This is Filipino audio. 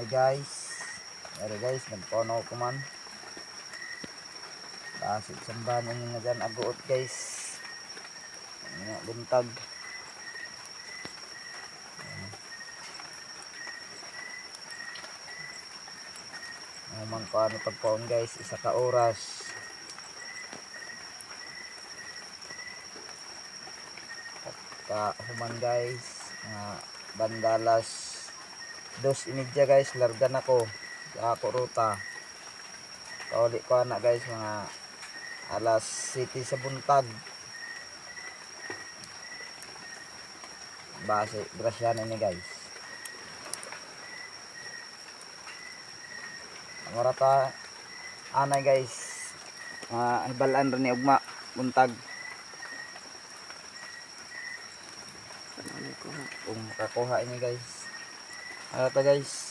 Hi guys. Ari guys, nagpono ko man. Basit sambahan yung nga dyan aguot guys. Nga buntag. Ano man ko ano pagpaon guys, isa ka oras. Ka human guys, nga bandalas dos inidya guys, larga na ko. Sa ako ruta. Kauli ko na guys mga alas city sa buntag. Base, grasyan ini guys. Mura ta anay guys. Mga ibalaan rin ni ugma buntag. Ano? Kung makakuha ini guys. To guys?